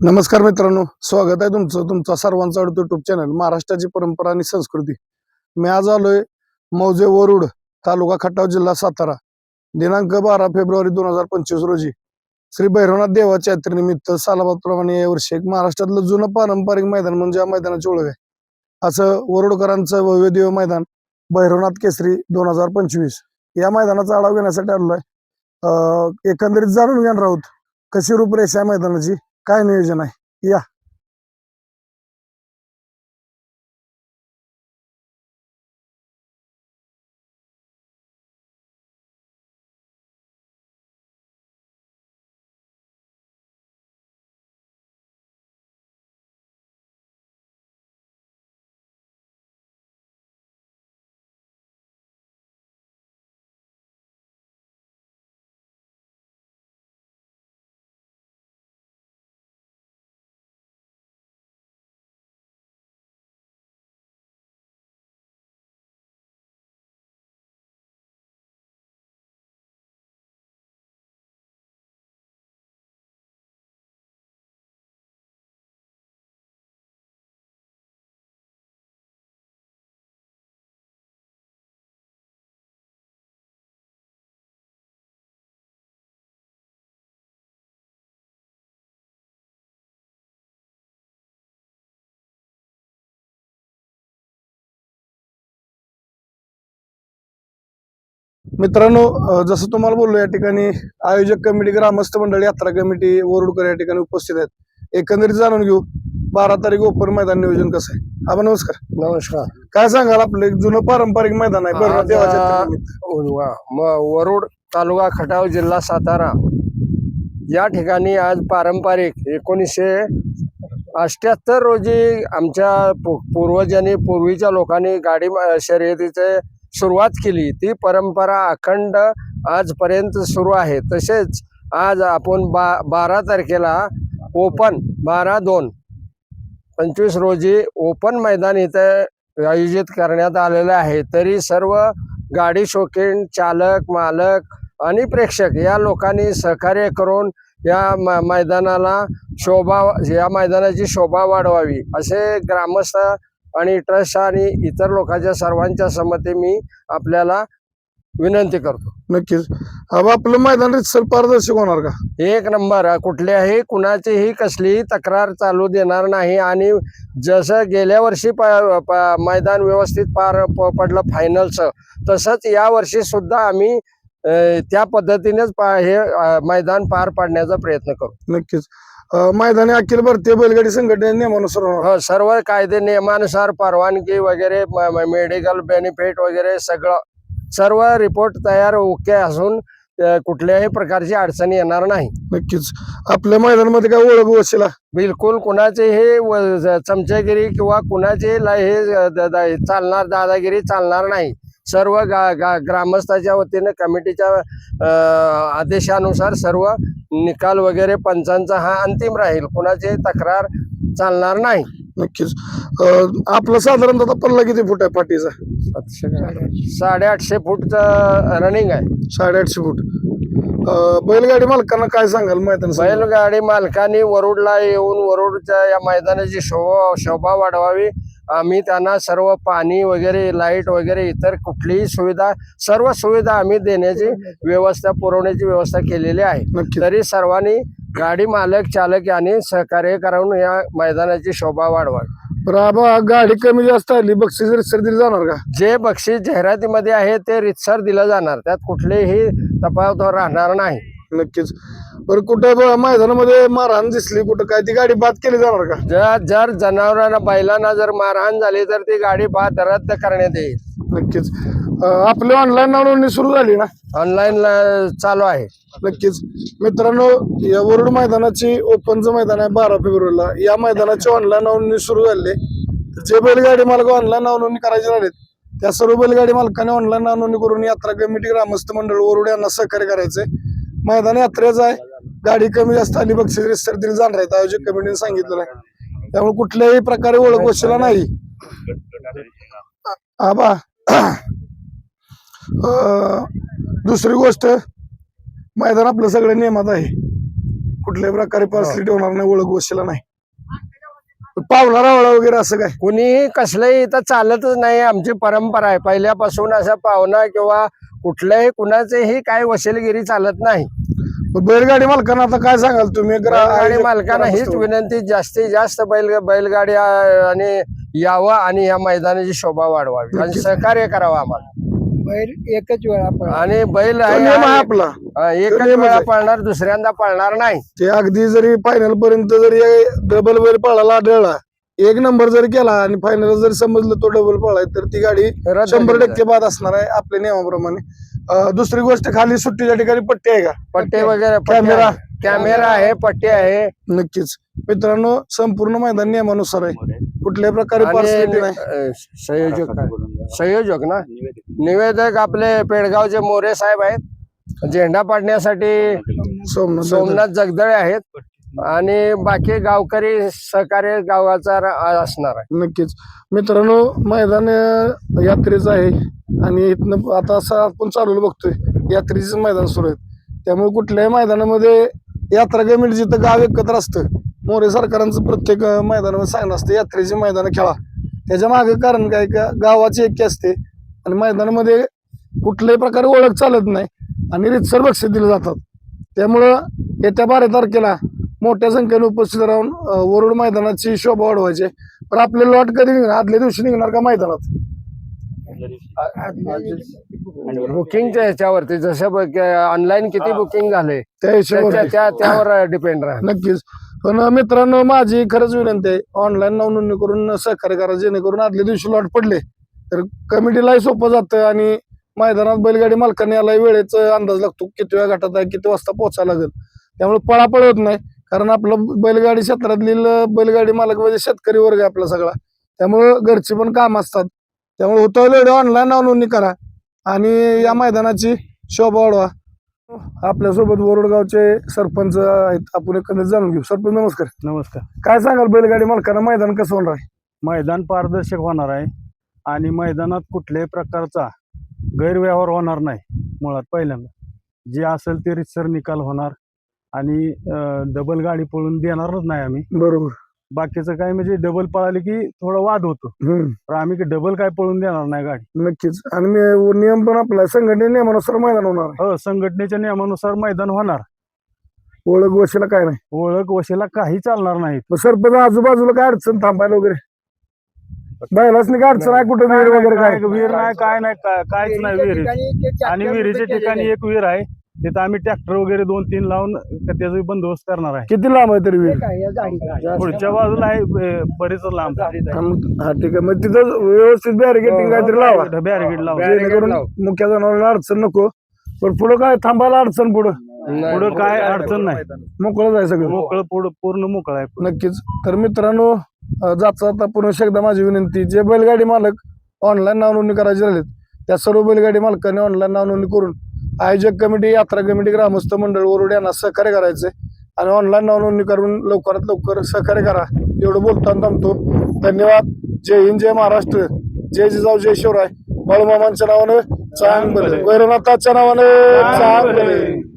नमस्कार मित्रांनो स्वागत आहे तुमचं तुमचा सर्वांचा आवडतो युट्यूब चॅनल महाराष्ट्राची परंपरा आणि संस्कृती. मी आज आलोय मौजे वरुड तालुका खटाव जिल्हा सातारा. दिनांक बारा फेब्रुवारी दोन हजार पंचवीस रोजी श्री भैरवनाथ देवाच्या यात्रेनिमित्त सालाबादप्रमाणे यावर्षी एक महाराष्ट्रातलं जुनं पारंपरिक मैदान म्हणजे या मैदानाची ओळख आहे. असं वरुडकरांचं भव्यदेव मैदान भैरवनाथ केसरी दोन हजार पंचवीस. या मैदानाचा आढावा घेण्यासाठी आलो आहे. एकंदरीत जाणून घेणार आहोत कशी रूपरेषा या मैदानाची? काय नियोजन आहे? या. मित्रांनो जसं तुम्हाला बोललो या ठिकाणी आयोजक कमिटी ग्रामस्थ मंडळ यात्रा कमिटी वरुडकर या ठिकाणी उपस्थित आहेत. एकंदरीत जाणून घेऊ बारा तारीख ओपन मैदान नियोजन कसं आहे? आबा नमस्कार. नमस्कार. काय सांगाल आपलं? एक जुनं पारंपरिक मैदान आहे आज, देवाच्या वरुड तालुका खटाव जिल्हा सातारा. या ठिकाणी आज पारंपरिक एकोणीसशे अठ्याहत्तर रोजी आमच्या पूर्वजांनी पूर्वीच्या लोकांनी गाडी शर्यतीचे सुरुवात केली. ती परंपरा अखंड आजपर्यंत सुरू आहे. तसेच आज आपण बा बारा तारखेला ओपन बारा दोन पंचवीस रोजी ओपन मैदान इथं आयोजित करण्यात आलेलं आहे. तरी सर्व गाडी शौकीन चालक मालक आणि प्रेक्षक या लोकांनी सहकार्य करून या म मैदानाला शोभा या मैदानाची शोभा वाढवावी असे ग्रामस्थ आणि ट्रस्ट आणि इतर लोकांच्या सर्वांच्या संमती मी आपल्याला विनंती करतो. नक्कीच. आपलं मैदान रितसर पारदर्शक होणार का? एक नंबर. कुठल्याही कुणाचीही कसलीही तक्रार चालू देणार नाही आणि जसं गेल्या वर्षी प मैदान व्यवस्थित पार पडलं फायनलचं तसंच या वर्षी सुद्धा आम्ही त्या पद्धतीनेच पा हे मैदान पार पाडण्याचा प्रयत्न करू. नक्कीच. मैदानी अखिल भारतीय बैलगाडी संघटने नियमानुसार हो सर्व कायदे नियमानुसार परवानगी वगैरे मेडिकल बेनिफिट वगैरे सगळं सर्व रिपोर्ट तयार ओके असून कुठल्याही प्रकारची अडचणी येणार नाही. नक्कीच. आपल्या मैदानामध्ये काय ओळख वशिला? बिलकुल कुणाचे हे चमचेगिरी किंवा कुणाचे हे चालणार दादागिरी चालणार नाही. सर्व गा गा ग्रामस्थाच्या वतीने कमिटीच्या आदेशानुसार सर्व निकाल वगैरे पंचांचा हा अंतिम राहील. कुणाची तक्रार चालणार नाही. नक्कीच. आपला साधारणतः पल्ला किती फूट आहे पाठीचा? साडेआठशे फूटचं रनिंग आहे. साडेआठशे फूट. अं, बैलगाडी मालकांना काय सांगाल? मैदान संदर्भात? बैलगाडी मालकांनी वरुडला येऊन वरुडच्या या मैदानाची शोभा शोभा वाढवावी. आम्ही त्यांना सर्व पाणी वगैरे लाइट वगैरे इतर कुठलीही सुविधा सर्व सुविधा आम्ही देण्याची व्यवस्था पुरवण्याची व्यवस्था केलेली आहे. तरी सर्वांनी गाडी मालक चालक यांनी सहकार्य करून या मैदानाची शोभा वाढवावी. बरं आबा गाडी कमी जास्त आली बक्षीस रितसर दिली जाणार का? जे बक्षीस जाहिरातीमध्ये आहे ते रितसर दिलं जाणार. त्यात कुठलेही तफावत राहणार नाही. नक्कीच. बरं कुठं ब- मैदानामध्ये मारहाण दिसली कुठं काय ती गाडी बाद केली जाणार का? जर जर जनावरांना बैलांना जर मारहाण झाली तर ती गाडी बाद रद्द करण्यात येईल. नक्कीच. अं, आपली ऑनलाईन नोंदणी सुरू झाली ना? ऑनलाईन चालू आहे. नक्कीच. मित्रांनो या वरुड मैदानाची ओपनचं मैदान आहे बारा फेब्रुवारीला. या मैदानाची ऑनलाईन नोंदणी सुरू झाली. जे बैलगाडी मालक ऑनलाईन नोंदणी करायचे राहिलेत त्या सर्व बैलगाडी मालकांनी ऑनलाईन नोंदणी करून यात्रा कमिटी ग्रामस्थ मंडळ वरुड यांना सहकार्य करायचंय मैदान यात्रेचं आहे. गाडी कमी जास्त आली बक्षीस रिस्तर दिली जाणार आहेत. आयोजक कमिटीने सांगितलेलं आहे. त्यामुळे कुठल्याही प्रकारे ओळख वशिला नाही. आबा दुसरी गोष्ट मैदान आपलं सगळं नियमात आहे. कुठल्याही प्रकारे फॅसिलिटी होणार नाही ओळख गोष्टीला नाही. पावला रावळा वगैरे असं काय? कुणीही कसलंही इथं चालतच नाही. आमची परंपरा आहे. पहिल्यापासून असा पाहुणा किंवा कुठल्याही कुणाचेही काय वशिलगिरी चालत नाही. बैलगाडी मालकांना आता काय सांगाल तुम्ही? बैलगाडी मालकांना हीच विनंती जास्तीत जास्त बैल बैलगाडी अं, आणि यावं आणि या मैदानाची शोभा वाढवावी. आणि. सहकार्य करावं आम्हाला. बैल एकच वेळा पळा आणि बैल तो आहे नियम आहे आणि- आपला. हा, एकच नियमच वेळा आहे. पळणार दुसऱ्यांदा पळणार नाही. ते अगदी जरी फायनल पर्यंत जरी डबल बैल पळाला आढळला एक नंबर जरी केला आणि फायनल जरी समजलं तो डबल पळाय तर ती गाडी रद्द शंभर केली टक्के बाद असणार आहे आपल्या नियमाप्रमाणे. अं, दुसरी गोष्ट खाली सुट्टीच्या ठिकाणी पट्टी आहे का? पट्टे वगैरे कॅमेरा. आहे. कॅमेरा आहे पट्टे आहे. नक्कीच. मित्रांनो संपूर्ण मैदान नियमानुसार आहे. कुठल्याही प्रकारे आणि पार्सलिटी नाही. अं, संयोजक? संयोजक ना? निवेदक आपले पेडगावचे मोरे साहेब आहेत. झेंडा पाडण्यासाठी सोमनाथ सोमनाथ जगदळे आहेत. आणि बाकी गावकरी सहकार्य गावाचा रा- असणार आहे. नक्कीच. मित्रांनो मैदान अं, यात्रेचं आहे. आणि इथनं आता असं आपण चालवलं बघतोय. यात्रेचं मैदान सुरू आहे. त्यामुळे कुठल्याही मैदानामध्ये यात्रा कमिटी जिथं गाव एकत्र असतं मोरे सरकारांचं प्रत्येक मैदानावर मैदानामध्ये सांगणं असतं यात्रेची मैदान खेळा. त्याच्यामागे कारण काय का गावाची एकी असते आणि मैदानामध्ये कुठल्याही प्रकारे ओळख चालत नाही आणि रितसर बक्षीस दिले जातात. त्यामुळं येत्या बारा तारखेला मोठ्या संख्येने उपस्थित राहून वरुड मैदानाची शोभा वाढवायची. आहे. पण आपले लॉट कधी निघणार? आदल्या दिवशी निघणार का मैदानात? बुकिंगच्या ह्याच्यावरती जसं ऑनलाईन किती बुकिंग झाले त्या हिशोबावर. त्यावर डिपेंड राहणार. नक्कीच. पण मित्रांनो माझी खरंच विनंती आहे ऑनलाईन नोंदणी करून सहकार्य करा जेणेकरून आदल्या दिवशी लॉट पडले. तर कमिटीलाही सोपं जातं आणि मैदानात बैलगाडी मालकांनी याला वेळेचा अंदाज लागतो किती वेळा घाटात आहे किती वाजता पोहोचायला लागेल. त्यामुळे पळापळ होत नाही कारण आपलं बैलगाडी क्षेत्रातील बैलगाडी मालक म्हणजे शेतकरी वर्ग आहे आपला सगळा. त्यामुळं घरची पण काम असतात. त्यामुळे होतं एवढे ऑनलाईन नोंदणी करा आणि या मैदानाची शोभा वाढवा. आपल्यासोबत वरोडगावचे सरपंच आहेत. आपण एकंदरीत जाणून घेऊ. सरपंच नमस्कार. नमस्कार. काय सांगाल बैलगाडी मालकांना? मैदान कसं होणार आहे? मैदान पारदर्शक होणार आहे आणि मैदानात कुठल्याही प्रकारचा गैरव्यवहार होणार नाही मुळात पहिल्यांदा. जे असेल ते रितसर निकाल होणार आणि डबल गाडी पळून देणारच नाही आम्ही. बरोबर. बाकीचं काय म्हणजे डबल पळाली की थोडा वाद होतो. हम्म. पण आम्ही डबल काय पळून देणार नाही गाडी. नक्कीच. आणि मी- नियम पण आपला संघटने नियमानुसार मैदान होणार आहे. हो संघटनेच्या नियमानुसार मैदान होणार. ओळख वशीला काय नाही. ओळख वशेला काही चालणार नाही मग सरपंच आजूबाजूला काय अडचण थांबायला वगैरे? बैलाच नाही काय अडचण आहे? कुठं विहीर वगैरे काय काय? विहीर नाही काय नाही काय- काहीच नाही विहिरीत. आणि विहिरीच्या ठिकाणी एक विहीर आहे. तिथं आम्ही ट्रॅक्टर वगैरे दोन तीन लावून त्याचा बंदोबस्त करणार आहे. किती लांब आहे तरी विहीर? पुढच्या बाजूला आहे बरेच लांब हा मग- हा ठीक आहे. मग तिथं व्यवस्थित बॅरिकेटिंग काहीतरी लावा. बॅरिगेड लावून जेणेकरून मुख्य जनावरांना अडचण नको. पण पुढं काय थांबायला अडचण पुढं. पुढं काय अडचण नाही. मोकळं जाय सगळं मोकळं पुढं पूर्ण मोकळं आहे नक्कीच. तर मित्रांनो अं, जाता जाता पुन्हा एकदा माझी विनंती जे बैलगाडी मालक ऑनलाईन नाव नोंदणी करायचे राहिलेत त्या सर्व बैलगाडी मालकांनी ऑनलाईन नाव नोंदणी करून आयोजक कमिटी यात्रा कमिटी ग्रामस्थ मंडळ वरुड यांना सहकार्य करायचे आणि ऑनलाईन नाव नोंदणी करून लवकरात लवकर सहकार्य करा. एवढं बोलताना थांबतो. धन्यवाद. जय हिंद जय महाराष्ट्र. जय जिजाऊ जय शिवराय. बाळूमामांच्या नावानं चांग भले वैरनाथाच्या नावानं चांग भले